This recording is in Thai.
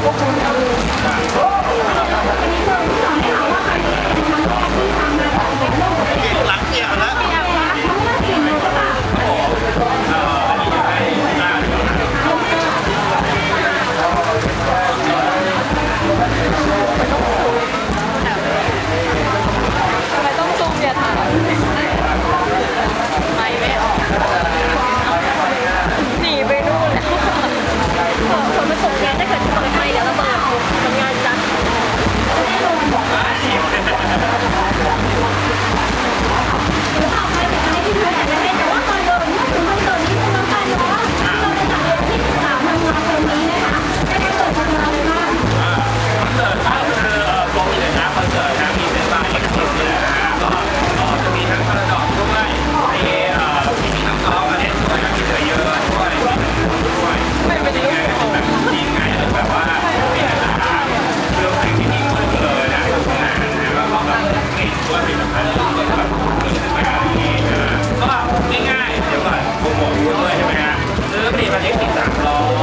Tá. ว่ามีสำคัญฑ์ของแบบเกิดขึ้นมาอะไรอย่างงี้นะก็ง่ายๆเดี๋ยวก่อนผมบอกด้วยใช่ไหมฮะซื้อผลิตภัณฑ์ดสามร้อ